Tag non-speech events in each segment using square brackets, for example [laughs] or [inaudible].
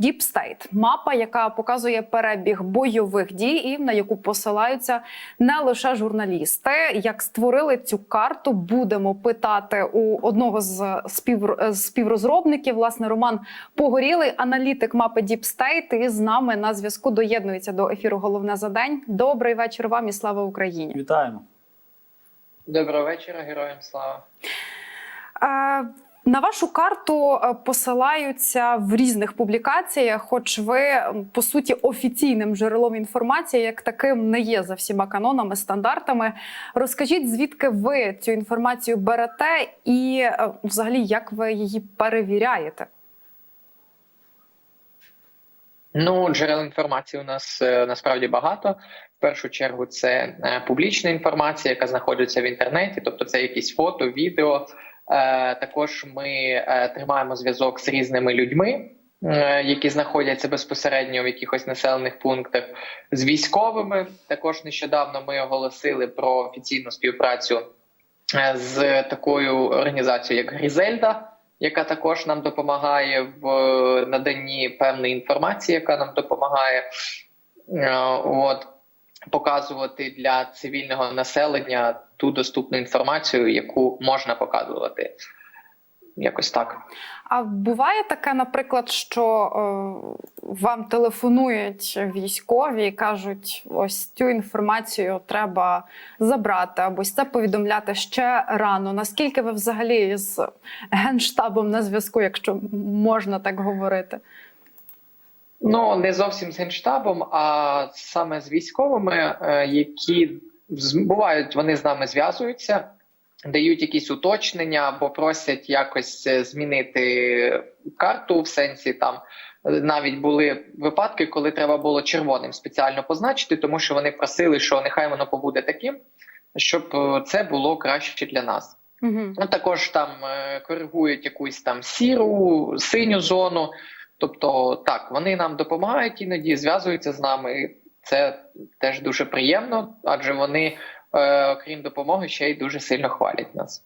Deep State – мапа, яка показує перебіг бойових дій, і на яку посилаються не лише журналісти. Як створили цю карту, будемо питати у одного з спів... співрозробників. Власне, Роман Погорілий, аналітик мапи Deep State, і з нами на зв'язку доєднується до ефіру. Головне за день. Добрий вечір вам і слава Україні. Вітаємо. Доброго вечора, героям слава. Е, На вашу карту е, посилаються в різних публікаціях, хоч ви по суті офіційним джерелом інформації, як таким не є за всіма канонами, стандартами. Розкажіть, звідки ви цю інформацію берете, і е, взагалі як ви її перевіряєте? Ну, джерел інформації у нас е, насправді багато. В першу чергу, це публічна інформація, яка знаходиться в інтернеті, тобто це якісь фото, відео. Е, Також ми е, тримаємо зв'язок з різними людьми, е, які знаходяться безпосередньо в якихось населених пунктах, з військовими. Також нещодавно ми оголосили про офіційну співпрацю з такою організацією, як Грізельда. Яка також нам допомагає в наданні певної інформації, яка нам допомагає от, показувати для цивільного населення ту доступну інформацію, яку можна показувати. Якось так. А буває таке, наприклад, що е, вам телефонують військові і кажуть, ось цю інформацію треба забрати, або ось це повідомляти ще рано. Наскільки ви взагалі з генштабом на зв'язку, якщо можна так говорити? Ну не зовсім з генштабом, а саме з військовими, е, які бувають, вони з нами зв'язуються, дають якісь уточнення або просять якось е, змінити карту в сенсі там. е, Навіть були випадки, коли треба було червоним спеціально позначити, тому що вони просили, що нехай воно побуде таким, щоб е, це було краще для нас. Угу. Ну також там коригують якусь там сіру, синю зону. Тобто, так, вони нам допомагають іноді, зв'язуються з нами. Це теж дуже приємно, адже вони, е, окрім допомоги, ще й дуже сильно хвалять нас.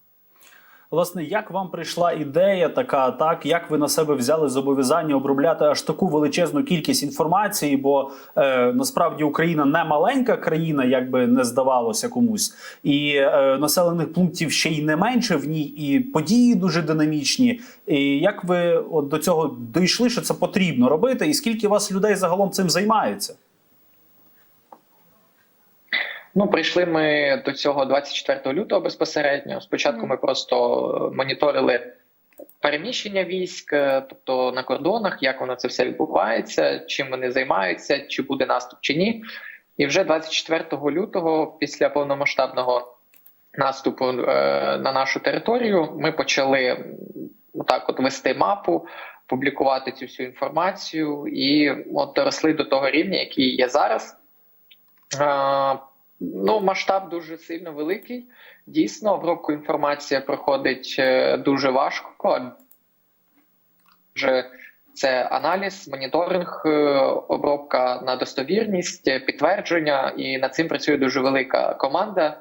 Власне, як вам прийшла ідея така, так як ви на себе взяли зобов'язання обробляти аж таку величезну кількість інформації? Бо е, насправді Україна не маленька країна, як би не здавалося комусь, і е, населених пунктів ще й не менше в ній, і події дуже динамічні. І як ви от до цього дійшли, що це потрібно робити, і скільки вас людей загалом цим займається? Ну, прийшли ми до цього 24 лютого безпосередньо. Спочатку ми просто моніторили переміщення військ, е, тобто на кордонах, як воно це все відбувається, чим вони займаються, чи буде наступ чи ні. І вже 24 лютого, після повномасштабного наступу е, на нашу територію, ми почали м, отак от вести мапу, публікувати цю всю інформацію, і от доросли до того рівня, який є зараз. Ну, масштаб дуже сильно великий. Дійсно, обробку інформація проходить е, дуже важко. Адже це аналіз, моніторинг, е, обробка на достовірність, е, підтвердження, і над цим працює дуже велика команда.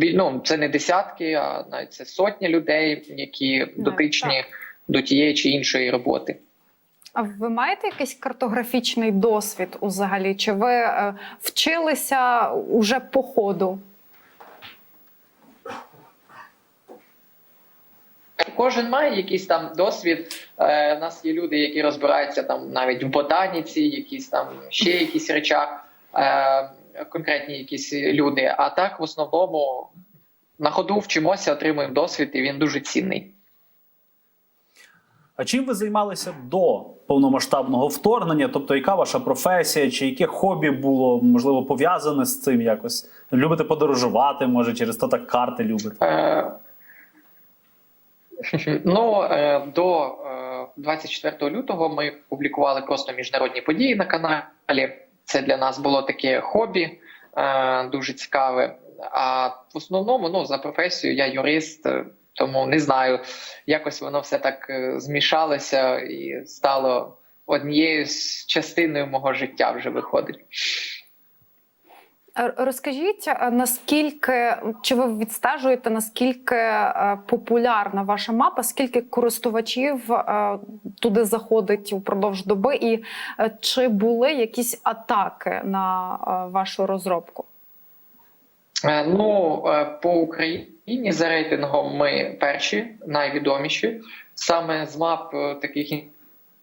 Ну, це не десятки, а навіть це сотні людей, які дотичні до тієї чи іншої роботи. А ви маєте якийсь картографічний досвід взагалі? Чи ви е, вчилися уже по ходу? Кожен має якийсь там досвід. Е, у нас є люди, які розбираються там навіть в ботаніці, якісь там ще якісь речах, е, конкретні якісь люди. А так, в основному, на ходу вчимося, отримуємо досвід, і він дуже цінний. А чим ви займалися до повномасштабного вторгнення? Тобто, яка ваша професія, чи яке хобі було можливо пов'язане з цим якось? Любите подорожувати, може, через то так карти любите? Е, [laughs] Ну, е, до е, 24 лютого ми публікували просто міжнародні події на каналі. Це для нас було таке хобі, е, дуже цікаве. А в основному, ну, за професією, я юрист, е, тому не знаю, якось воно все так е, змішалося і стало однією з частиною мого життя вже виходить. Розкажіть, наскільки чи ви відстежуєте, наскільки е, популярна ваша мапа, скільки користувачів е, туди заходить упродовж доби, і чи були якісь атаки на вашу розробку? Е, Ну, е, по Україні за рейтингом ми перші, найвідоміші. Саме з мап е, таких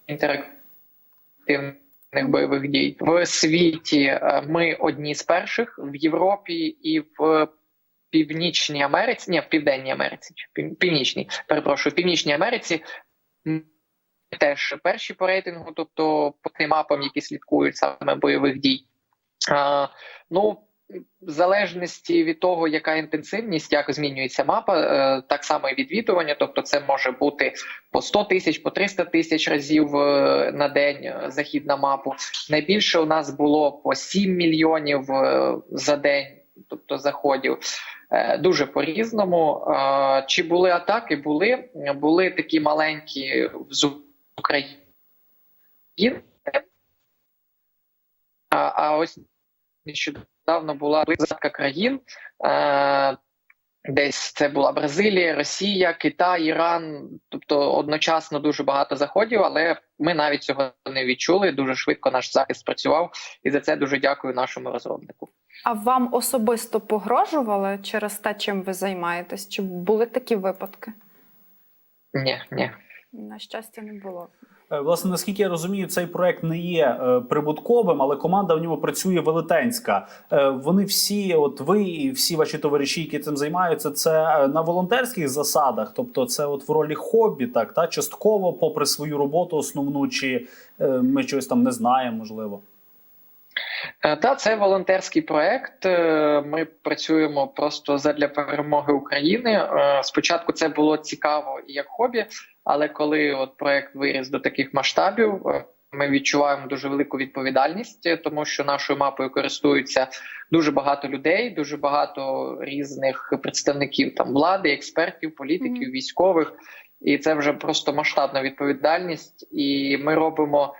інтерактивних бойових дій в світі ми одні з перших в Європі і в Північній Америці, ні, в Південній Америці, чи Північній, перепрошую, в Північній Америці. Теж перші по рейтингу, тобто по тим мапам, які слідкують саме бойових дій. А, ну, в залежності від того, яка інтенсивність, як змінюється мапа, е, так само і відвідування. Тобто, це може бути по 100 тисяч, по 300 тисяч разів е, на день е, захід на мапу. Найбільше у нас було по 7 мільйонів за день, тобто заходів. Дуже по-різному. Е, Чи були атаки? Були. Були такі маленькі з України. А ось нещодавно була близька країн. Е, Десь це була Бразилія, Росія, Китай, Іран. Тобто одночасно дуже багато заходів, але ми навіть цього не відчули. Дуже швидко наш захист спрацював, і за це дуже дякую нашому розробнику. А вам особисто погрожували через те, чим ви займаєтесь? Чи були такі випадки? Ні, ні. На щастя, не було. Е, Власне, наскільки я розумію, цей проект не є е, прибутковим, але команда в ньому працює велетенська. Е, Вони всі, от ви і всі ваші товариші, які цим займаються, це на волонтерських засадах, тобто це от в ролі хобі, так та частково, попри свою роботу основну, чи ми чогось там не знаємо, можливо. Е, Та це волонтерський проект. Е, Ми працюємо просто задля перемоги України. Е, Спочатку це було цікаво і як хобі, але коли от проект виріс до таких масштабів, ми відчуваємо дуже велику відповідальність, тому що нашою мапою користуються дуже багато людей, дуже багато різних представників там влади, експертів, політиків, військових. І це вже просто масштабна відповідальність. І ми робимо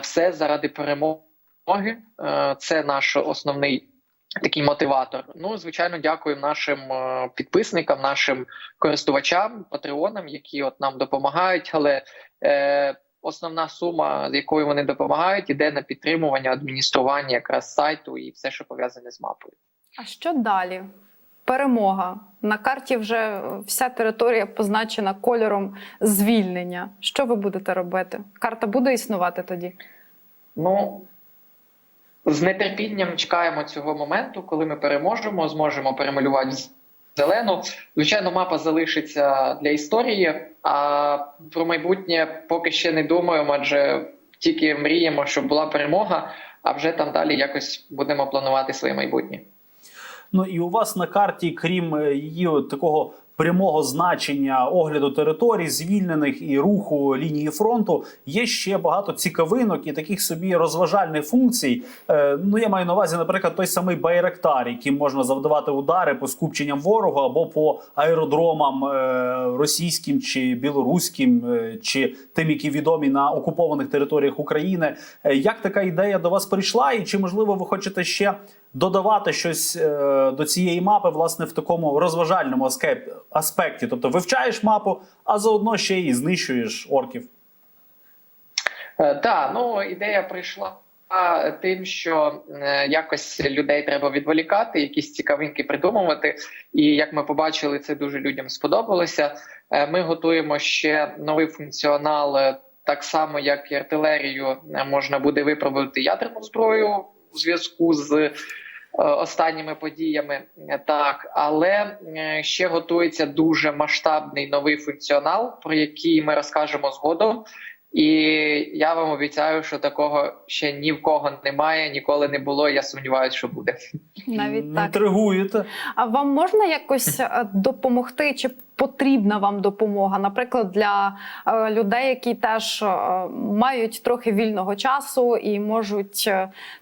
все заради перемоги перемоги. Е, Це наш основний такий мотиватор. Ну, звичайно, дякуємо нашим е, підписникам, нашим користувачам, патреонам, які от нам допомагають. Але е, основна сума, з якою вони допомагають, іде на підтримування, адміністрування якраз сайту і все, що пов'язане з мапою. А що далі? Перемога. На карті вже вся територія позначена кольором звільнення. Що ви будете робити? Карта буде існувати тоді? Ну з нетерпінням чекаємо цього моменту, коли ми переможемо, зможемо перемалювати зелену. Звичайно, мапа залишиться для історії, а про майбутнє поки ще не думаємо, адже тільки мріємо, щоб була перемога, а вже там далі якось будемо планувати своє майбутнє. Ну і у вас на карті, крім е, її такого прямого значення огляду територій, звільнених і руху лінії фронту, є ще багато цікавинок і таких собі розважальних функцій. Е, ну я маю на увазі, наприклад, той самий Байректар, яким можна завдавати удари по скупченням ворога або по аеродромам е, російським чи білоруським, е, чи тим, які відомі на окупованих територіях України. Як така ідея до вас прийшла, і чи можливо ви хочете ще додавати щось е, до цієї мапи, власне, в такому розважальному аспекті? Тобто вивчаєш мапу, а заодно ще й знищуєш орків. Так, ну ідея прийшла тим, що е, якось людей треба відволікати, якісь цікавинки придумувати. І як ми побачили, це дуже людям сподобалося. Е, Ми готуємо ще новий функціонал, е, так само як і артилерію, е, можна буде випробувати ядерну зброю у зв'язку з. е, Останніми подіями так, але е, ще готується дуже масштабний новий функціонал, про який ми розкажемо згодом. І я вам обіцяю, що такого ще ні в кого немає, ніколи не було. Я сумніваюся, що буде. Навіть так. Інтригуєте. А вам можна якось е, допомогти? Чи потрібна вам допомога? Наприклад, для е, людей, які теж е, мають трохи вільного часу і можуть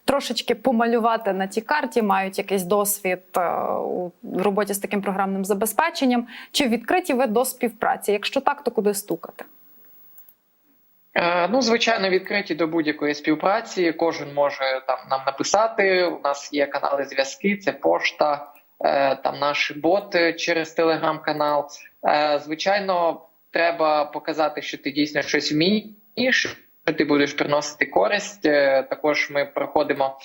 трошечки помалювати на тій карті, мають якийсь досвід у роботі з таким програмним забезпеченням. Чи відкриті ви до співпраці? Якщо так, то куди стукати? Е, Ну, звичайно, відкриті до будь-якої співпраці. Кожен може там нам написати. У нас є канали зв'язки, це пошта, е, там наші боти через телеграм-канал. Е, Звичайно, треба показати, що ти дійсно щось вмієш, що ти будеш приносити користь. Також ми проходимо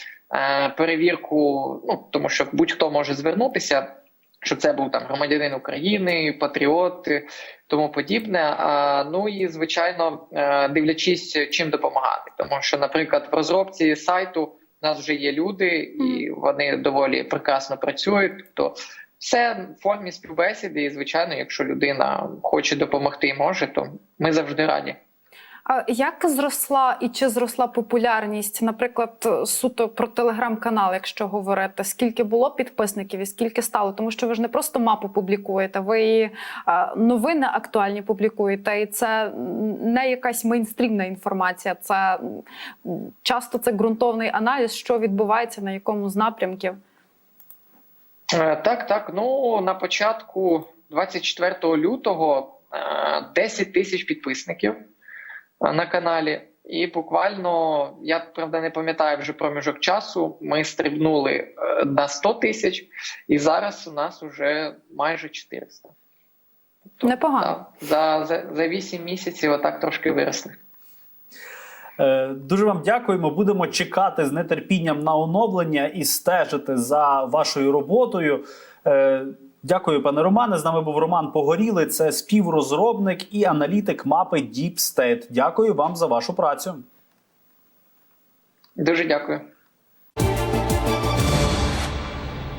перевірку, ну тому що будь-хто може звернутися. Щоб це був там громадянин України, патріот, і тому подібне. А, ну і звичайно, е, дивлячись, чим допомагати, тому що, наприклад, в розробці сайту у нас вже є люди, і вони доволі прекрасно працюють. Тобто все в формі співбесіди, і звичайно, якщо людина хоче допомогти і може, то ми завжди раді. Як зросла і чи зросла популярність, наприклад, суто про телеграм-канал, якщо говорити, скільки було підписників і скільки стало? Тому що ви ж не просто мапу публікуєте, ви і новини актуальні публікуєте, і це не якась мейнстрімна інформація. Це часто це ґрунтовний аналіз, що відбувається на якому з напрямків. Е, Так, так. Ну на початку 24 лютого е, 10 тисяч підписників е, на каналі. І буквально, я правда не пам'ятаю вже проміжок часу. Ми стрибнули е, на 100 тисяч, і зараз у нас вже майже 400. Тобто, Непогано. так, за, за, за 8 місяців отак трошки виросли. Е, Дуже вам дякуємо. Будемо чекати з нетерпінням на оновлення і стежити за вашою роботою. Дякую, пане Романе. З нами був Роман Погорілий. Це співрозробник і аналітик мапи Deep State. Дякую вам за вашу працю. Дуже дякую.